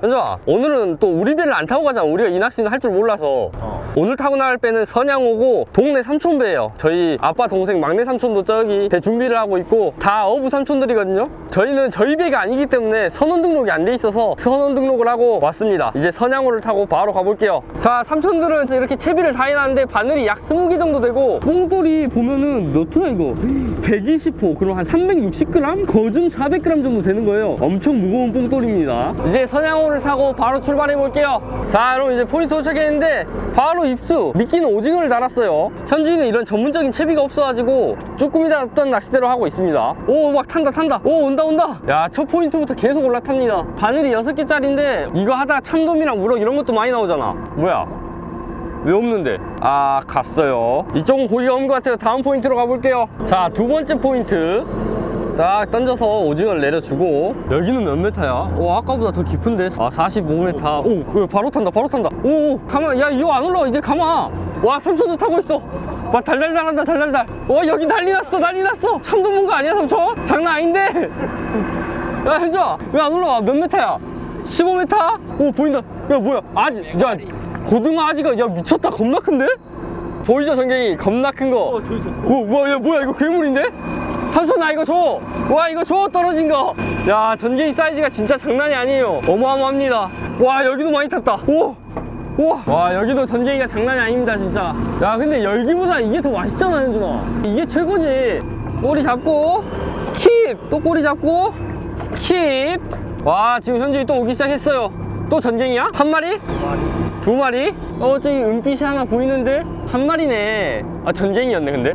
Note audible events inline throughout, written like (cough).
현정아 오늘은 또 우리 배를 안 타고 가잖아 우리가 이 낚시는 할 줄 몰라서. 어. 오늘 타고 나갈 배는 선양호고 동네 삼촌배예요. 저희 아빠 동생 막내 삼촌도 저기 배 준비를 하고 있고 다 어부 삼촌들이거든요. 저희는 저희 배가 아니기 때문에 선원 등록이 안 돼 있어서 선원 등록을 하고 왔습니다. 이제 선양호를 타고 바로 가볼게요 자 삼촌들은 이렇게 채비를 다 해놨는데 바늘이 약 20개 정도 되고 뽕돌이 보면은 몇 호야 이거? (gasps) 120호. 그럼 한 360g? 거중 400g 정도 되는 거예요. 엄청 무거운 뽕돌입니다. 이제 선양호를 타고 바로 출발해 볼게요. 자 여러분 이제 포인트 도착했는데 바로 입수. 미끼는 오징어를 달았어요. 현주이는 이런 전문적인 채비가 없어가지고 쭈꾸미 잡던 낚시대로 하고 있습니다. 오 막 탄다 탄다. 오 온다 온다. 야 첫 포인트부터 계속 올라탑니다. 바늘이 6개짜리인데 이거 하다가 참돔이랑 우럭 이런 것도 많이 나오잖아. 뭐야 왜 없는데? 아 갔어요. 이쪽은 고기가 없는 것 같아요. 다음 포인트로 가볼게요. 자 두 번째 포인트. 딱 던져서 오징어를 내려주고. 여기는 몇 메타야? 오 아까보다 더 깊은데? 아 45m 오왜 바로 탄다 바로 탄다. 오 오, 가만 야 이거 안 올라와. 이제 가만 와 삼촌도 타고 있어. 와 달달달한다 달달달. 와 여기 난리 났어 난리 났어. 참돔 본거 아니야 삼촌? 장난 아닌데? 야 현주아 왜안 올라와? 몇 메타야? 15m? 오 보인다. 야 뭐야? 아직 야 고등어 아지가 야 미쳤다 겁나 큰데? 보이죠 전갱이 겁나 큰거 뭐야, 야, 뭐야, 이거 괴물인데? 삼촌, 나 이거 줘! 와, 이거 줘! 떨어진 거! 야, 전갱이 사이즈가 진짜 장난이 아니에요. 어마어마합니다. 와, 여기도 많이 탔다. 오! 우와! 와, 여기도 전갱이가 장난이 아닙니다, 진짜. 야, 근데 열기보다 이게 더 맛있잖아, 현준아. 이게 최고지. 꼬리 잡고, 킵! 또 꼬리 잡고, 킵! 와, 지금 현준이 또 오기 시작했어요. 또 전갱이야? 한 마리? 두 마리? 어 저기 은빛이 하나 보이는데? 한 마리네. 아 전쟁이였네 근데.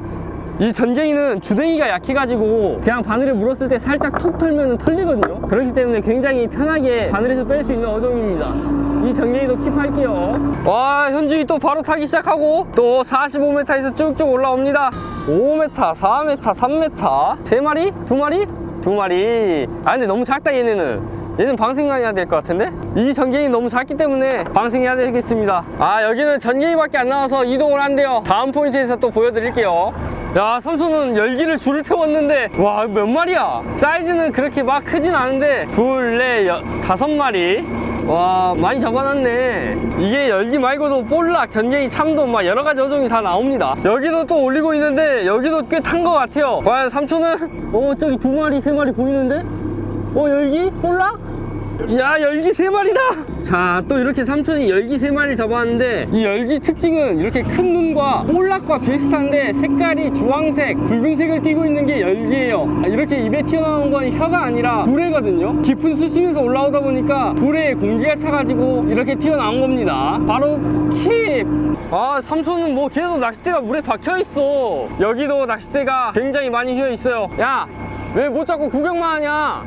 이 전쟁이는 주댕이가 약해가지고 그냥 바늘에 물었을 때 살짝 톡 털면 털리거든요. 그렇기 때문에 굉장히 편하게 바늘에서 뺄 수 있는 어종입니다. 이 전갱이도 킵할게요. 와 현준이 또 바로 타기 시작하고 또 45m에서 쭉쭉 올라옵니다. 5m 4m 3m 세 마리? 두 마리? 두 마리. 아 근데 너무 작다 얘네는 얘는 방생해야 될 것 같은데? 이 전갱이 너무 작기 때문에 방생해야 되겠습니다. 아 여기는 전갱이밖에 안 나와서 이동을 한대요. 다음 포인트에서 또 보여드릴게요. 야 삼촌은 열기를 줄을 태웠는데 와 몇 마리야? 사이즈는 그렇게 막 크진 않은데 둘넷 다섯 마리? 와 많이 잡아놨네. 이게 열기 말고도 볼락, 전갱이, 참돔 막 여러가지 어종이 다 나옵니다. 여기도 또 올리고 있는데 여기도 꽤 탄 것 같아요. 과연 삼촌은? 어 저기 두 마리 세 마리 보이는데? 어 열기? 볼락? 야 열기 세 마리다. 자 또 이렇게 삼촌이 열기 세 마리 잡았는데 이 열기 특징은 이렇게 큰 눈과 볼락과 비슷한데 색깔이 주황색 붉은색을 띠고 있는 게 열기예요. 아, 이렇게 입에 튀어나오는 건 혀가 아니라 불에거든요. 깊은 수심에서 올라오다 보니까 불에 공기가 차가지고 이렇게 튀어나온 겁니다. 바로 킵아 삼촌은 뭐 계속 낚싯대가 물에 박혀있어. 여기도 낚싯대가 굉장히 많이 휘어있어요. 야 왜 못 잡고 구경만 하냐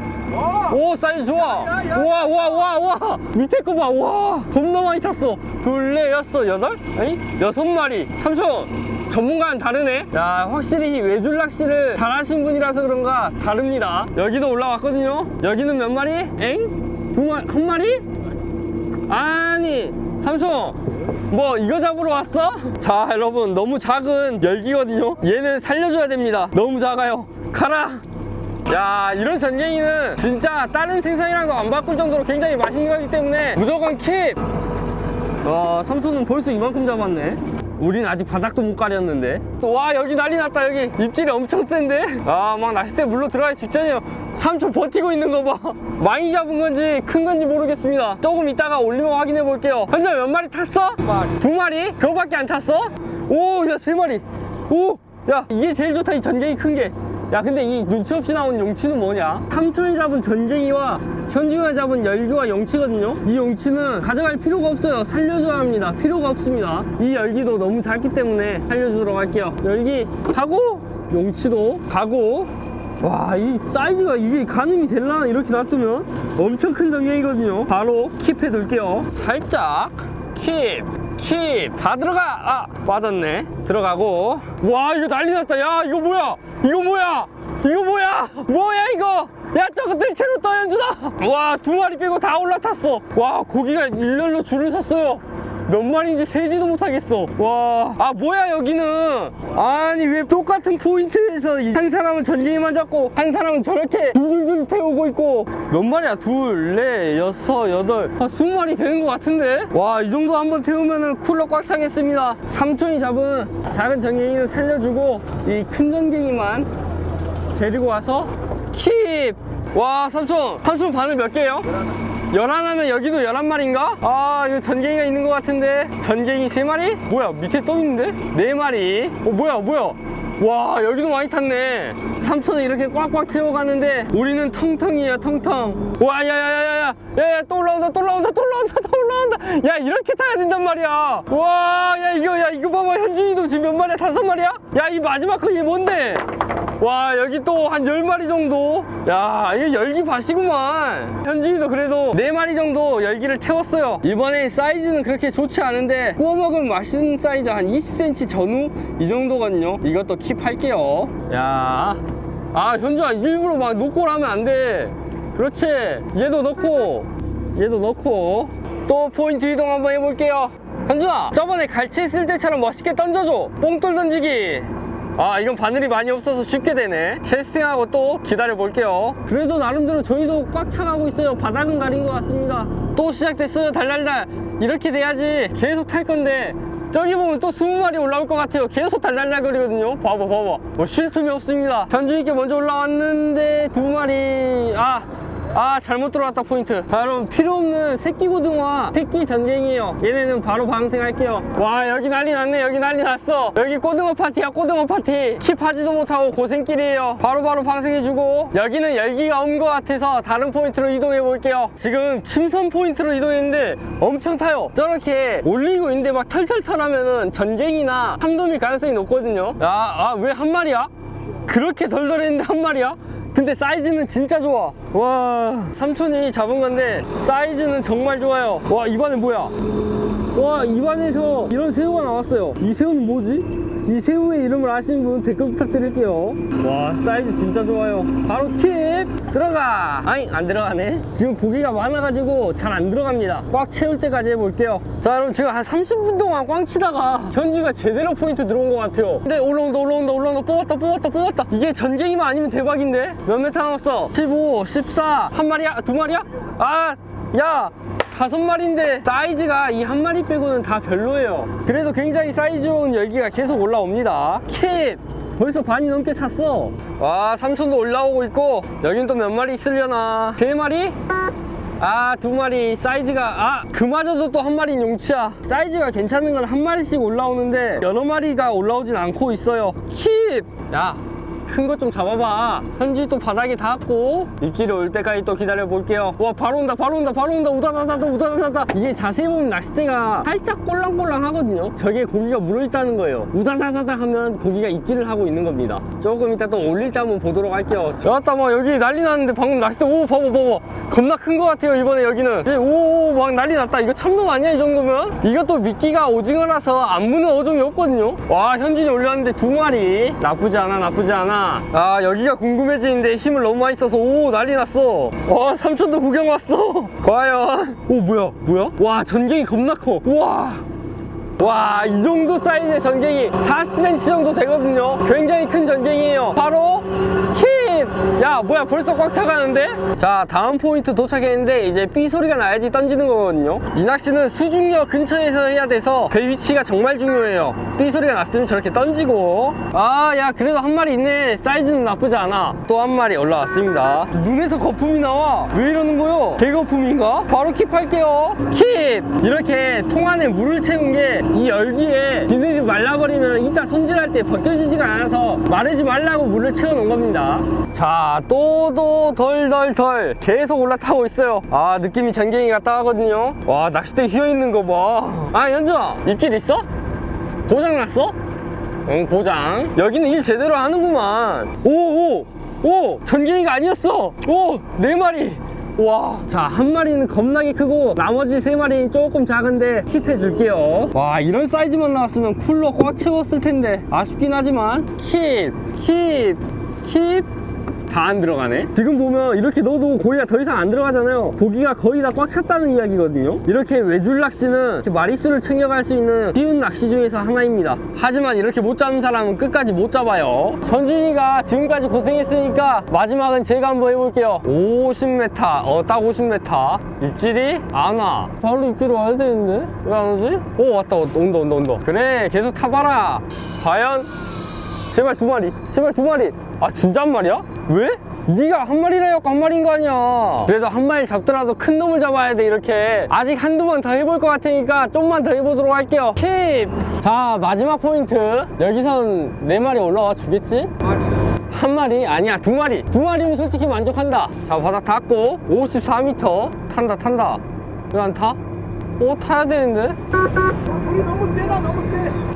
오 사이즈 좋아. 우와 우와 우와 우와. 밑에 거봐. 우와 겁나 많이 탔어. 둘넷 여섯 여덟? 아니 여섯 마리. 삼촌 전문가는 다르네. 야 확실히 외줄 낚시를 잘하신 분이라서 그런가 다릅니다. 여기도 올라왔거든요. 여기는 몇 마리? 엥? 두 마리? 한 마리? 아니 삼촌 뭐 이거 잡으러 왔어? 자 여러분 너무 작은 열기거든요. 얘는 살려줘야 됩니다. 너무 작아요. 가라 야 이런 전갱이는 진짜 다른 생선이랑도 안 바꿀 정도로 굉장히 맛있는 거기 때문에 무조건 킵! 와 삼촌은 벌써 이만큼 잡았네. 우린 아직 바닥도 못 가렸는데. 와 여기 난리 났다 여기. 입질이 엄청 센데? 아 막 낚싯대 물로 들어가기 직전이에요 삼촌 버티고 있는 거봐. (laughs) 많이 잡은 건지 큰 건지 모르겠습니다. 조금 이따가 올리면 확인해 볼게요. 현재 몇 마리 탔어? 두 마리? 그거밖에 안 탔어? 오야 세 마리. 오 야 이게 제일 좋다 이 전갱이 큰게 야 근데 이 눈치 없이 나온 용치는 뭐냐? 삼촌이 잡은 전쟁이와 현주가 잡은 열기와 용치거든요? 이 용치는 가져갈 필요가 없어요. 살려줘야 합니다. 필요가 없습니다. 이 열기도 너무 작기 때문에 살려주도록 할게요. 열기 가고 용치도 가고. 와 이 사이즈가 이게 가늠이 될라나? 이렇게 놔두면 엄청 큰 전갱이거든요. 바로 킵해 둘게요. 살짝 킵, 킵, 다 들어가! 아, 빠졌네. 들어가고. 와, 이거 난리 났다. 야, 이거 뭐야? 이거 뭐야? 이거 뭐야? 뭐야, 이거? 야, 저것들 채로 떠, 연주다! 와, 두 마리 빼고 다 올라탔어. 와, 고기가 일렬로 줄을 섰어요. 몇 마리인지 세지도 못하겠어. 와, 아 뭐야 여기는? 아니 왜 똑같은 포인트에서 이- 한 사람은 전갱이만 잡고 한 사람은 저렇게 줄줄줄 태우고 있고 몇 마리야? 둘, 넷, 여섯, 여덟, 아 스무 마리 되는 것 같은데? 와, 이 정도 한번 태우면은 쿨러 꽉 차겠습니다. 삼촌이 잡은 작은 전갱이는 살려주고 이 큰 전갱이만 데리고 와서 킵! 와, 삼촌! 삼촌 바늘 몇 개요? 열한 하면 여기도 열한 마리인가? 아, 이거 전갱이가 있는 것 같은데. 전갱이 세 마리? 뭐야, 밑에 또 있는데? 네 마리. 어, 뭐야, 뭐야. 와, 여기도 많이 탔네. 삼촌은 이렇게 꽉꽉 채워가는데, 우리는 텅텅이에요, 텅텅. 와, 야, 야, 야, 야, 야, 야, 야, 또 올라온다, 또 올라온다, 또 올라온다, 또 올라온다. 야, 이렇게 타야 된단 말이야. 와, 야, 이거, 야, 이거 봐봐. 현준이도 지금 몇 마리야? 다섯 마리야? 야, 이 마지막 거 이게 뭔데? 와 여기 또 한 10마리 정도 야 이게 열기 밭이구만 현진이도 그래도 4마리 정도 열기를 태웠어요 이번에 사이즈는 그렇게 좋지 않은데 구워 먹으면 맛있는 사이즈 한 20cm 전후 이 정도거든요 이것도 킵할게요 야 아 현주아 일부러 막 놓고 하면 안 돼. 그렇지? 얘도 넣고. 얘도 넣고. 또 포인트 이동 한번 해볼게요. 현준아 저번에 갈치 했을 때처럼 멋있게 던져줘. 뽕돌 던지기. 아 이건 바늘이 많이 없어서 쉽게 되네. 캐스팅하고 또 기다려 볼게요. 그래도 나름대로 저희도 꽉 차가고 있어요. 바닥은 가린 것 같습니다. 또 시작됐어요 달달달. 이렇게 돼야지. 계속 탈 건데 저기 보면 또 20마리 올라올 것 같아요. 계속 달달달 거리거든요. 봐봐 봐봐. 뭐 쉴 틈이 없습니다. 현주이께 먼저 올라왔는데 두 마리. 아 아 잘못 들어왔다 포인트. 자 여러분 필요 없는 새끼 고등어와 새끼 전갱이에요. 얘네는 바로 방생할게요. 와 여기 난리 났네 여기 난리 났어. 여기 고등어 파티야 고등어 파티. 킵하지도 못하고 고생길이에요. 바로 바로 방생해주고. 여기는 열기가 온 것 같아서 다른 포인트로 이동해 볼게요. 지금 침선 포인트로 이동했는데 엄청 타요. 저렇게 올리고 있는데 막 털털털 하면은 전갱이나 참돔일 가능성이 높거든요. 아왜 한 마리야? 그렇게 덜덜했는데 한 마리야? 근데 사이즈는 진짜 좋아. 와 삼촌이 잡은 건데 사이즈는 정말 좋아요. 와 입안에 뭐야? 와 입안에서 이런 새우가 나왔어요. 이 새우는 뭐지? 이 새우의 이름을 아시는 분 댓글 부탁드릴게요. 와 사이즈 진짜 좋아요. 바로 팁 들어가! 아니 안 들어가네. 지금 고기가 많아가지고 잘 안 들어갑니다. 꽉 채울 때까지 해볼게요. 자 여러분 지금 한 30분 동안 꽝 치다가 현지가 제대로 포인트 들어온 것 같아요. 근데 올라온다 올라온다 올라온다. 뽑았다 뽑았다 뽑았다. 이게 전갱이만 아니면 대박인데? 몇 메타 남았어 15 14 한 마리야? 두 마리야? 아야 다섯 마리인데 사이즈가 이 한 마리 빼고는 다 별로예요. 그래도 굉장히 사이즈 좋은 열기가 계속 올라옵니다. 킵 벌써 반이 넘게 찼어. 와 삼촌도 올라오고 있고 여긴 또 몇 마리 있으려나? 세 마리? 아 두 마리. 사이즈가 아 그마저도 또 한 마리는 용치야. 사이즈가 괜찮은 건 한 마리씩 올라오는데 여러 마리가 올라오진 않고 있어요. 킵 야 큰 것 좀 잡아봐. 현지 또 바닥에 닿았고. 입질이 올 때까지 또 기다려 볼게요. 와 바로 온다 바로 온다 바로 온다. 우다다다다 우다다다다. 이게 자세히 보면 낚싯대가 살짝 꼴랑꼴랑 하거든요. 저게 고기가 물어있다는 거예요. 우다다다다 하면 고기가 입질을 하고 있는 겁니다. 조금 이따 또 올릴 때 한번 보도록 할게요. 야따 막 여기 난리 났는데 방금 낚싯대 오 봐봐 봐봐. 겁나 큰 것 같아요 이번에 여기는. 오막 난리 났다. 이거 참돔 아니야 이 정도면? 이것도 미끼가 오징어라서 안 무는 어종이 없거든요? 와 현진이 올렸는데 두 마리. 나쁘지 않아 나쁘지 않아 아 여기가 궁금해지는데 힘을 너무 많이 써서 오 난리 났어. 와 삼촌도 구경 왔어. (laughs) 과연. 오 뭐야? 뭐야? 와 전갱이 겁나 커. 우와. 와, 이 정도 사이즈의 전갱이 40cm 정도 되거든요. 굉장히 큰 전갱이에요. 바로 킵! 야, 뭐야, 벌써 꽉 차가는데? 자, 다음 포인트 도착했는데 이제 삐 소리가 나야지 던지는 거거든요. 이 낚시는 수중역 근처에서 해야 돼서 배 위치가 정말 중요해요. 삐 소리가 났으면 저렇게 던지고. 아, 야, 그래도 한 마리 있네. 사이즈는 나쁘지 않아. 또 한 마리 올라왔습니다. 눈에서 거품이 나와. 왜 이러는 거요? 개거품인가? 바로 킵할게요. 킵! 이렇게 통 안에 물을 채운 게 이 열기에 비늘이 말라버리면 이따 손질할 때 벗겨지지가 않아서 마르지 말라고 물을 채워놓은 겁니다. 자, 또도 덜덜덜 계속 올라타고 있어요. 아, 느낌이 전갱이 같다 하거든요. 와, 낚싯대 휘어있는 거 봐. 아, 연주아, 입질 있어? 고장났어? 응, 고장. 여기는 일 제대로 하는구만. 오, 오, 오, 전갱이가 아니었어. 오, 네 마리. 와, 자, 한 마리는 겁나게 크고, 나머지 세 마리는 조금 작은데, 킵해 줄게요. 와, 이런 사이즈만 나왔으면 쿨러 꽉 채웠을 텐데, 아쉽긴 하지만, 킵, 킵, 킵, 다 안 들어가네? 지금 보면 이렇게 넣어도 고기가 더 이상 안 들어가잖아요. 고기가 거의 다 꽉 찼다는 이야기거든요. 이렇게 외줄 낚시는 마리수를 챙겨갈 수 있는 쉬운 낚시 중에서 하나입니다. 하지만 이렇게 못 잡는 사람은 끝까지 못 잡아요. 전준이가 지금까지 고생했으니까 마지막은 제가 한번 해볼게요. 50m 어딱 50m 입질이? 안 와. 바로 입질 와야 되는데? 왜 안 오지? 오 왔다. 온다 온다 온다. 그래 계속 타봐라. 과연? 제발 두 마리. 제발 두 마리. 아 진짜 한 마리야? 왜? 네가 한 마리라 해갖고 한 마리인 거 아니야 그래도 한 마리 잡더라도 큰 놈을 잡아야 돼 이렇게 아직 한두 번 더 해볼 것 같으니까 좀만 더 해보도록 할게요 킵자 마지막 포인트 여기선 네 마리 올라와 주겠지? 한 마리? 아니야 두 마리 두 마리면 솔직히 만족한다 자 바닥 닿고 54m 탄다 탄다 왜 안 타? 오 타야 되는데?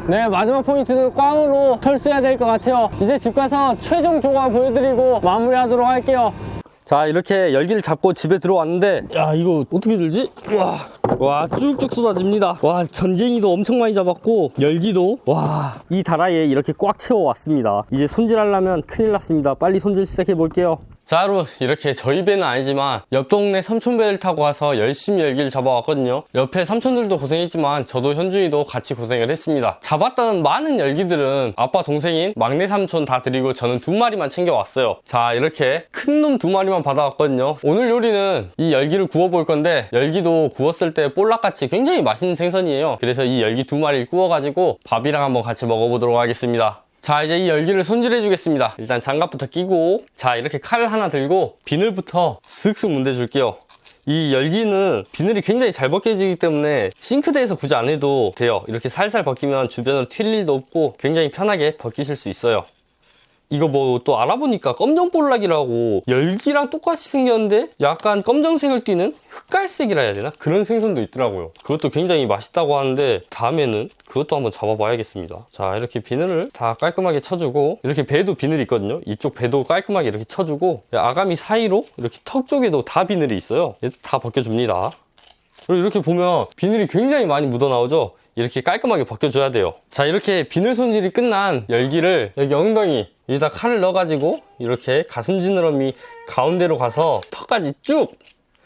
네 마지막 포인트는 꽝으로 철수해야 될 것 같아요. 이제 집 가서 최종 조각 보여드리고 마무리하도록 할게요. 자 이렇게 열기를 잡고 집에 들어왔는데 야 이거 어떻게 들지? 와, 와 쭉쭉 쏟아집니다. 와 전갱이도 엄청 많이 잡았고 열기도. 와 이 다라이에 이렇게 꽉 채워왔습니다. 이제 손질하려면 큰일 났습니다. 빨리 손질 시작해 볼게요 자 여러분 이렇게 저희 배는 아니지만 옆 동네 삼촌 배를 타고 와서 열심히 열기를 잡아왔거든요. 옆에 삼촌들도 고생했지만 저도 현준이도 같이 고생을 했습니다. 잡았던 많은 열기들은 아빠 동생인 막내 삼촌 다 드리고 저는 두 마리만 챙겨왔어요. 자 이렇게 큰 놈 두 마리만 받아왔거든요. 오늘 요리는 이 열기를 구워볼 건데 열기도 구웠을 때 볼락같이 굉장히 맛있는 생선이에요. 그래서 이 열기 두 마리를 구워가지고 밥이랑 한번 같이 먹어보도록 하겠습니다 자 이제 이 열기를 손질해 주겠습니다. 일단 장갑부터 끼고 자 이렇게 칼을 하나 들고 비늘부터 슥슥 문대 줄게요. 이 열기는 비늘이 굉장히 잘 벗겨지기 때문에 싱크대에서 굳이 안 해도 돼요. 이렇게 살살 벗기면 주변으로 튈 일도 없고 굉장히 편하게 벗기실 수 있어요 이거 뭐 또 알아보니까 검정볼락이라고 열기랑 똑같이 생겼는데 약간 검정색을 띠는 흑갈색이라 해야 되나? 그런 생선도 있더라고요. 그것도 굉장히 맛있다고 하는데 다음에는 그것도 한번 잡아봐야겠습니다. 자 이렇게 비늘을 다 깔끔하게 쳐주고 이렇게 배도 비늘이 있거든요. 이쪽 배도 깔끔하게 이렇게 쳐주고 아가미 사이로 이렇게 턱 쪽에도 다 비늘이 있어요. 얘다 벗겨줍니다. 그리고 이렇게 보면 비늘이 굉장히 많이 묻어 나오죠? 이렇게 깔끔하게 벗겨줘야 돼요. 자, 이렇게 비늘 손질이 끝난 열기를 여기 엉덩이 여기다 칼을 넣어가지고 이렇게 가슴 지느러미 가운데로 가서 턱까지 쭉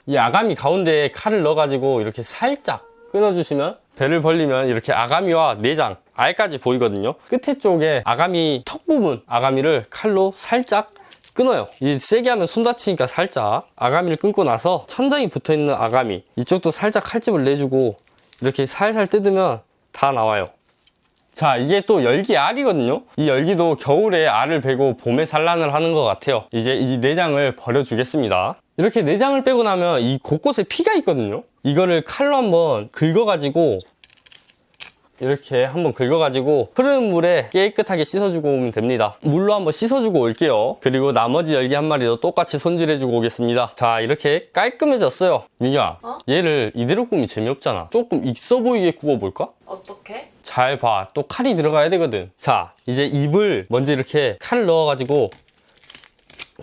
이 아가미 가운데에 칼을 넣어가지고 이렇게 살짝 끊어주시면 배를 벌리면 이렇게 아가미와 내장 알까지 보이거든요. 끝에 쪽에 아가미 턱 부분 아가미를 칼로 살짝 끊어요. 이 세게 하면 손 다치니까 살짝 아가미를 끊고 나서 천장이 붙어 있는 아가미 이쪽도 살짝 칼집을 내주고 이렇게 살살 뜯으면 다 나와요. 자, 이게 또 열기 알이거든요. 이 열기도 겨울에 알을 베고 봄에 산란을 하는 것 같아요. 이제 이 내장을 버려주겠습니다. 이렇게 내장을 빼고 나면 이 곳곳에 피가 있거든요. 이거를 칼로 한번 긁어가지고 이렇게 한번 긁어가지고 흐르는 물에 깨끗하게 씻어주고 오면 됩니다. 물로 한번 씻어주고 올게요. 그리고 나머지 열기 한 마리도 똑같이 손질해주고 오겠습니다. 자, 이렇게 깔끔해졌어요. 미야, 어? 얘를 이대로 구우면 재미없잖아. 조금 있어 보이게 구워볼까? 어떻게? 잘 봐. 또 칼이 들어가야 되거든. 자, 이제 입을 먼저 이렇게 칼을 넣어가지고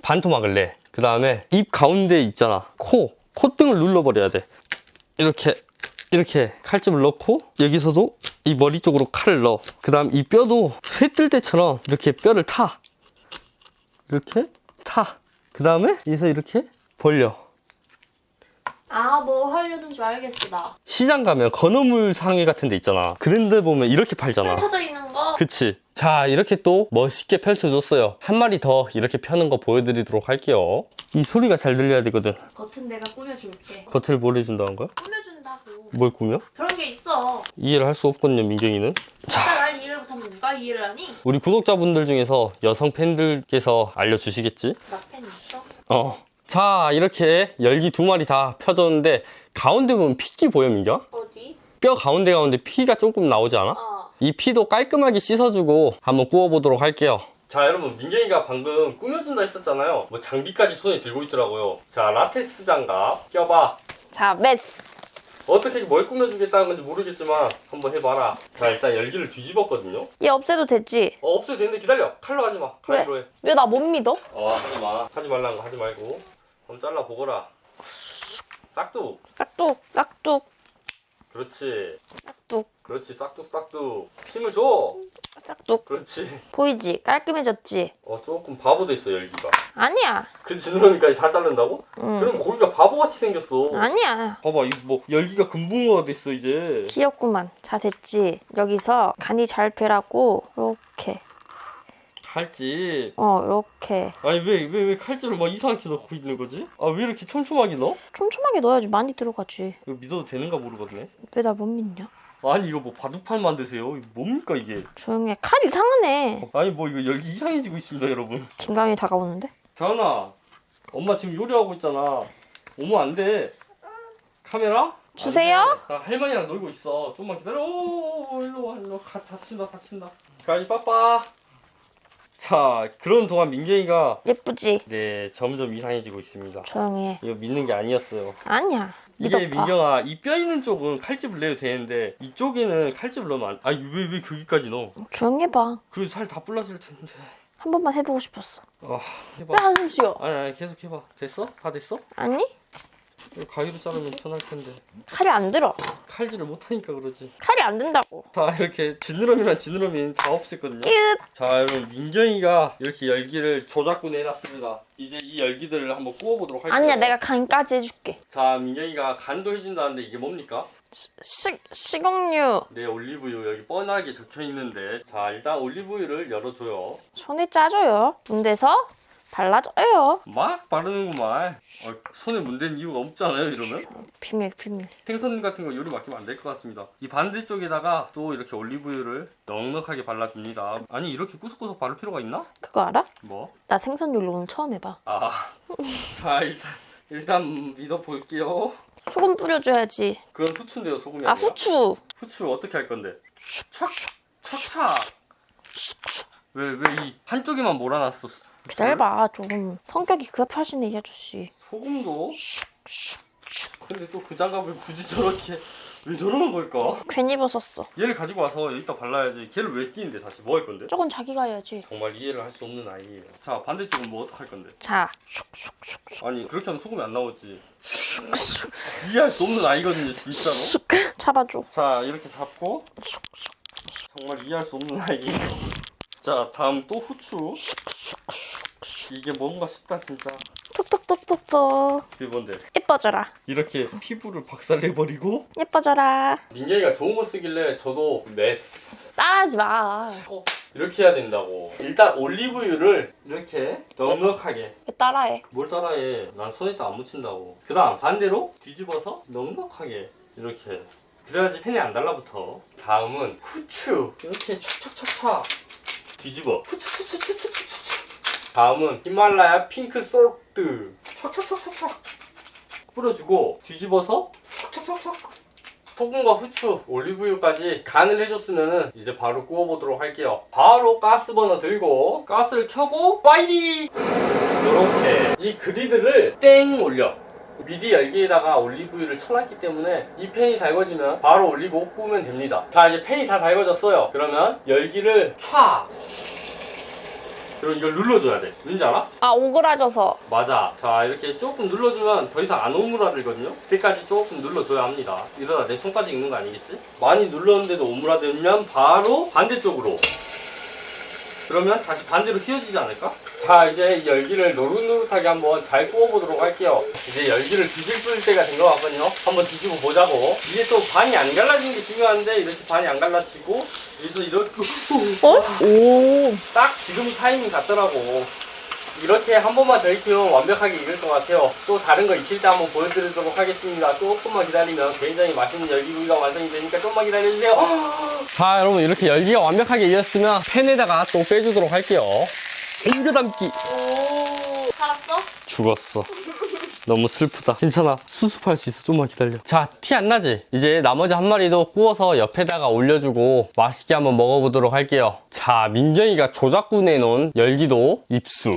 반토막을 내. 그 다음에 입 가운데 있잖아. 코. 콧등을 눌러버려야 돼. 이렇게, 이렇게 칼집을 넣고 여기서도 이 머리 쪽으로 칼을 넣어. 그 다음 이 뼈도 회 뜰 때처럼 이렇게 뼈를 타. 이렇게 타. 그 다음에 여기서 이렇게 벌려. 아, 뭐 하려는 줄 알겠어, 나. 시장 가면 건어물 상회 같은 데 있잖아. 그런 데 보면 이렇게 팔잖아. 펼쳐져 있는 거? 그치. 자, 이렇게 또 멋있게 펼쳐줬어요. 한 마리 더 이렇게 펴는 거 보여드리도록 할게요. 이 소리가 잘 들려야 되거든. 겉은 내가 꾸며줄게. 겉을 보여준다는 거야? 꾸며준다고. 뭘 꾸며? 그런 게 있어. 이해를 할 수 없거든요, 민경이는. 자, 내가 날 이해를 못하면 누가 이해를 하니? 우리 구독자분들 중에서 여성 팬들께서 알려주시겠지? 나 팬 있어? 어. 자, 이렇게 열기 두 마리 다 펴줬는데, 가운데 보면 피기 보여, 민경? 어디? 뼈 가운데 가운데 피가 조금 나오지 않아? 어. 이 피도 깔끔하게 씻어주고 한번 구워보도록 할게요. 자 여러분 민경이가 방금 꾸며준다 했었잖아요. 뭐 장비까지 손에 들고 있더라고요. 자 라텍스 장갑 껴봐. 자, 메스. 어떻게 뭘 꾸며주겠다는 건지 모르겠지만 한번 해봐라. 자 일단 열기를 뒤집었거든요. 얘 없애도 되지? 어 없어도 되는데 기다려. 칼로 하지 마. 칼로 해. 왜 나 못 믿어? 어 하지 마. 하지 말라는 거 하지 말고. 한번 잘라 보거라. 싹둑. 싹둑, 싹둑, 그렇지. 싹둑, 그렇지 싹둑 싹둑. 힘을 줘. 싹둑. 그렇지. 보이지? 깔끔해졌지? 어 조금 바보 됐어 열기가. 아니야. 그 지느러미까지 다 자른다고? 응. 그럼 고기가 바보같이 생겼어. 아니야. 봐봐 이거 뭐 열기가 금붕어가 됐어 이제. 귀엽구만. 자, 됐지? 여기서 간이 잘 배라고, 이렇게. 칼집. 어, 이렇게. 아니 왜 왜 왜 칼집을 막 이상하게 넣고 있는 거지? 아 왜 이렇게 촘촘하게 넣어? 촘촘하게 넣어야지 많이 들어가지. 이거 믿어도 되는가 모르겠네. 왜 나 못 믿냐? 아니 이거 뭐 바둑판 만드세요? 이거 뭡니까 이게? 조용히 해. 칼 이상하네. 아니 뭐 이거 열기 이상해지고 있습니다 여러분. 김감이 다가오는데? 가은아, 엄마 지금 요리하고 있잖아. 오면 안 돼. 카메라? 주세요? 안 돼. 나 할머니랑 놀고 있어. 좀만 기다려. 오, 일로 와, 일로 와. 가, 다친다, 다친다. 가이 빠빠. 자, 그런 동안 민경이가 예쁘지? 네 점점 이상해지고 있습니다. 조용히 해. 이거 믿는 게 아니었어요. 아니야. 이게 믿어봐. 민경아, 이 뼈 있는 쪽은 칼집을 내도 되는데 이쪽에는 칼집을 넣으면 안. 아니 왜왜 거기까지 넣어? 조용히 해봐. 그살다 불났을 텐데. 한 번만 해보고 싶었어. 아, 해봐. 왜 한숨 쉬어? 아니 아니 계속 해봐. 됐어? 다 됐어? 아니? 이거 가위로 자르면 편할 텐데. 칼이 안 들어. 칼질을 못하니까 그러지. 칼이 안 된다고. 자 이렇게 지느러미랑 지느러미 다 없앴거든요. 끝. 자 여러분 민경이가 이렇게 열기를 조작구 내놨습니다. 이제 이 열기들을 한번 구워보도록 할게요. 아니야, 내가 간까지 해줄게. 자 민경이가 간도 해준다는데 이게 뭡니까? 시, 시, 식용유. 네 올리브유 여기 뻔하게 적혀 있는데 자 일단 올리브유를 열어줘요. 손에 짜줘요. 문대서 발라줘요. 막 바르는구만. 어, 손에 문댄 이유가 없잖아요 이러면. 비밀, 비밀. 생선 같은 거 요리 맡기면 안 될 것 같습니다. 이 반대쪽에다가 또 이렇게 올리브유를 넉넉하게 발라줍니다. 아니 이렇게 구석구석 바를 필요가 있나? 그거 알아? 뭐? 나 생선 요리 오늘 처음 해봐. 아, (laughs) 자 일단 일단 믿어 볼게요. 소금 뿌려줘야지. 그건 후추인데요, 소금이 아, 아니라. 후추. 후추를 어떻게 할 건데? 촥, 촥촥. 왜왜 이 한쪽에만 몰아놨어? 기다려봐, 좀. 성격이 급하시네, 이 아저씨. 소금도. 근데 또 그 장갑을 굳이 저렇게 왜 저러는 걸까? 괜히 벗었어. 얘를 가지고 와서 여기다 발라야지. 걔를 왜 끼는데 다시 뭐 할 건데? 저건 자기가 해야지. 정말 이해를 할 수 없는 아이예요. 자 반대쪽은 뭐 할 건데? 자, 슉슉슉. 아니 그렇게 하면 소금이 안 나오지. 이해할 수 없는 아이거든요, 진짜로. 슉. 잡아줘. 자 이렇게 잡고 정말 이해할 수 없는 아이. 자 다음 또 후추. 이게 뭔가 싶다 진짜. 톡톡톡톡톡. 그게 뭔데? 예뻐져라. 이렇게 피부를 박살내버리고. 예뻐져라. 민경이가 좋은 거 쓰길래 저도 메스. 따라하지 마. 이렇게 해야 된다고. 일단 올리브유를 이렇게 넉넉하게. 왜 따라해? 뭘 따라해? 난 손에다 안 묻힌다고. 그다음 반대로 뒤집어서 넉넉하게 이렇게. 그래야지 팬이 안 달라붙어. 다음은 후추 이렇게 촥촥촥촥 뒤집어. 후추추추추추추추. 다음은 히말라야 핑크 솔트 촥촥촥촥촥 뿌려주고 뒤집어서 촥촥촥촥. 소금과 후추, 올리브유까지 간을 해줬으면은 이제 바로 구워보도록 할게요. 바로 가스버너 들고 가스를 켜고 파이리! 이렇게 이 그리드를 땡 올려. 미리 열기에다가 올리브유를 쳐놨기 때문에 이 팬이 달궈지면 바로 올리고 구우면 됩니다. 자 이제 팬이 다 달궈졌어요. 그러면 열기를 촥! 그리고 이걸 눌러줘야 돼. 왠지 알아? 아, 오그라져서. 맞아. 자, 이렇게 조금 눌러주면 더 이상 안 오므라들거든요? 그때까지 조금 눌러줘야 합니다. 이러다 내 손까지 익는 거 아니겠지? 많이 눌렀는데도 오므라들면 바로 반대쪽으로. 그러면 다시 반대로 휘어지지 않을까? 자, 이제 이 열기를 노릇노릇하게 한번 잘 구워보도록 할게요. 이제 열기를 뒤질 뿌릴 때가 된 것 같거든요. 한번 뒤집어 보자고. 이게 또 반이 안 갈라지는 게 중요한데, 이렇게 반이 안 갈라지고, 여기서 이렇게. 어? (laughs) 오. 딱 지금이 타이밍 같더라고. 이렇게 한 번만 더 익히면 완벽하게 익을 것 같아요. 또 다른 거 익힐 때 한번 보여드리도록 하겠습니다. 조금만 기다리면 굉장히 맛있는 열기구이가 완성이 되니까 조금만 기다려주세요. (gasps) 자, 여러분 이렇게 열기가 완벽하게 익었으면 팬에다가 또 빼주도록 할게요. 잉그 담기. 오. 살았어? 죽었어. 너무 슬프다. 괜찮아. 수습할 수 있어. 좀만 기다려. 자, 티 안 나지? 이제 나머지 한 마리도 구워서 옆에다가 올려주고 맛있게 한번 먹어보도록 할게요. 자, 민경이가 조작구 내 놓은 열기도 입수.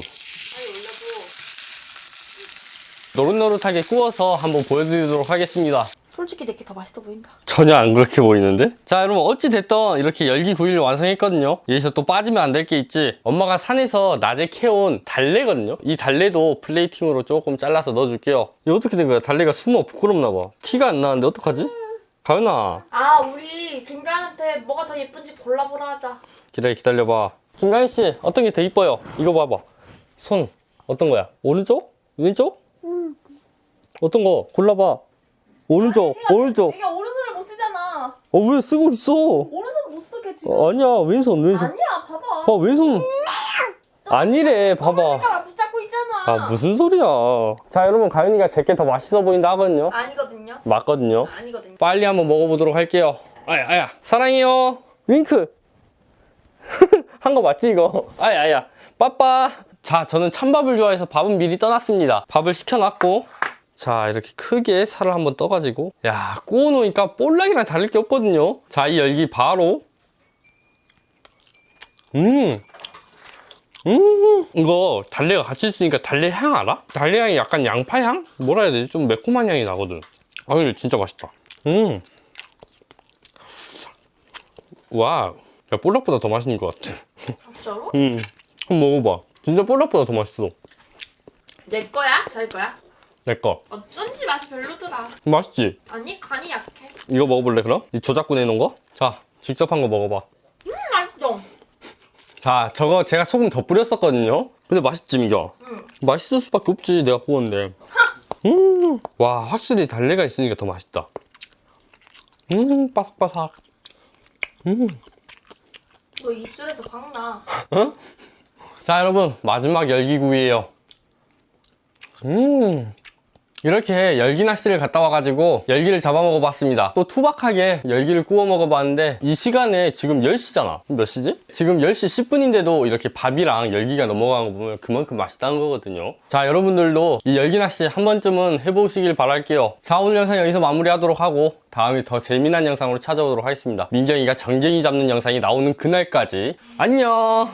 노릇노릇하게 구워서 한번 보여드리도록 하겠습니다. 솔직히 내게 더 맛있어 보인다. 전혀 안 그렇게 보이는데? 자 여러분 어찌됐든 이렇게 열기 구이를 완성했거든요 여기서 또 빠지면 안 될 게 있지 엄마가 산에서 낮에 캐온 달래거든요 이 달래도 플레이팅으로 조금 잘라서 넣어줄게요 이거 어떻게 된 거야? 달래가 숨어 부끄럽나 봐 티가 안 나는데 어떡하지? 가은아 아 우리 김가연한테 뭐가 더 예쁜지 골라보라 하자. 기다려 기다려봐 김가은 씨 어떤 게 더 이뻐요? 이거 봐봐 손 어떤 거야? 오른쪽? 왼쪽? 어떤 거? 골라봐. 오른쪽 오른쪽. 이게 오른손을 못 쓰잖아. 어 왜 쓰고 있어? 오른손 못 쓰게 지금. 어, 아니야. 왼손 왼손. 아니야 봐봐. 봐 왼손. 아니래 봐봐. 나 붙잡고 있잖아. 아 무슨 소리야. 자 여러분 가은이가 제게 더 맛있어 보인다 하거든요. 아니거든요. 맞거든요. 아니거든요. 빨리 한번 먹어보도록 할게요. 아야 아야. 사랑해요. 윙크. (laughs) 한 거 맞지 이거? 아야 아야. 빠빠 자 저는 찬밥을 좋아해서 밥은 미리 떠났습니다 밥을 시켜놨고 자 이렇게 크게 살을 한번 떠가지고 야 구워놓으니까 볼락이랑 다를 게 없거든요 자 이 열기 바로 음 음, 이거 달래가 같이 있으니까 달래 향 알아? 달래 향이 약간 양파 향? 뭐라 해야 되지? 좀 매콤한 향이 나거든. 아, 근데 진짜 맛있다. 음. 와, 야, 볼락보다 더 맛있는 것 같아. 진짜로? 음, 한번 먹어봐. 진짜 볼락보다 더 맛있어. 내 거야? 될 거야? 내 거. 어쩐지 맛이 별로더라. 맛있지? 아니 간이 약해. 이거 먹어볼래, 그럼? 이 저작구 내놓은 거? 자, 직접 한 거 먹어봐. 음 맛있어. 자, 저거 제가 소금 더 뿌렸었거든요? 근데 맛있지, 민겨? 응. 맛있을 수밖에 없지, 내가 구웠는데. 음, 와, 확실히 달래가 있으니까 더 맛있다. 음, 바삭바삭. 너 입술에서 광 나. 자, 여러분, 마지막 열기구이에요. 음. 이렇게 열기 낚시를 갔다 와가지고 열기를 잡아먹어 봤습니다. 또 투박하게 열기를 구워 먹어 봤는데 이 시간에 지금 10시잖아. 몇 시지? 지금 10시 10분인데도 이렇게 밥이랑 열기가 넘어가는 거 보면 그만큼 맛있다는 거거든요. 자, 여러분들도 이 열기 낚시 한 번쯤은 해보시길 바랄게요. 자, 오늘 영상 여기서 마무리하도록 하고 다음에 더 재미난 영상으로 찾아오도록 하겠습니다. 민경이가 전갱이 잡는 영상이 나오는 그날까지 안녕!